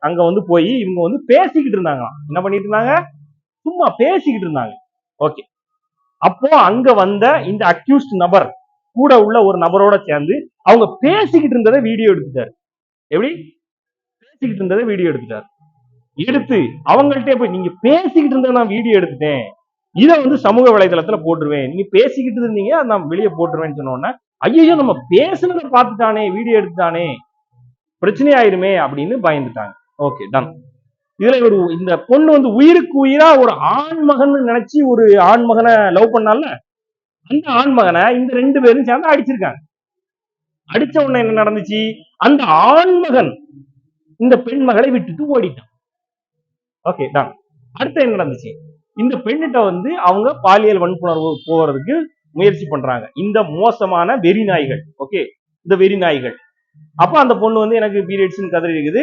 அங்க வந்து போய் இவங்க வந்து பேசிக்கிட்டு இருந்தாங்க என்ன பண்ணிட்டு இருந்தாங்க? சும்மா பேசிக்கிட்டு இருந்தாங்க. ஓகே அப்போ அங்க வந்த இந்த அக்யூஸ்ட் நபர் கூட உள்ள ஒரு நபரோட சேர்ந்து அவங்க பேசிக்கிட்டு இருந்ததை வீடியோ எடுத்துட்டாரு. எப்படி? பேசிக்கிட்டு இருந்ததை வீடியோ எடுத்துட்டாரு. எடுத்து அவங்கள்ட்ட போய் நீங்க பேசிக்கிட்டு இருந்ததை நான் வீடியோ எடுத்துட்டேன். இதை வந்து சமூக வலைதளத்துல போட்டுருவேன். நீங்க பேசிக்கிட்டு இருந்தீங்க அதை நான் வெளியே போட்டுருவேன்னு சொன்ன உடனே ஐயோ நம்ம பேசுனதை பார்த்துட்டானே வீடியோ எடுத்துட்டானே. பிரச்சனை ஆயிருமே அப்படின்னு பயந்துட்டாங்க. ஓகே டன் இதுல ஒரு இந்த பொண்ணு வந்து உயிருக்கு உயிரா ஒரு ஆண் மகன் நினைச்சு ஒரு ஆண் மகனை லவ் பண்ணால அந்த ஆண் மகனை இந்த ரெண்டு பேரும் சேர்ந்து அடிச்சிருக்காங்க. அடிச்ச உடனே என்ன நடந்துச்சு? அந்த ஆண் மகன் இந்த பெண் மகளை விட்டுட்டு ஓடிட்டான். ஓகே டன் அடுத்து என்ன நடந்துச்சு? இந்த பெண்ணிட்ட வந்து அவங்க பாலியல் வன்புணர்வு போறதுக்கு முயற்சி பண்றாங்க. இந்த மோசமான வெறி நாய்கள் ஓகே இந்த வெறி நாய்கள் அப்ப அந்த பொண்ணு வந்து எனக்கு பீரியட்ஸ்ன்னு கதறி இருக்குது.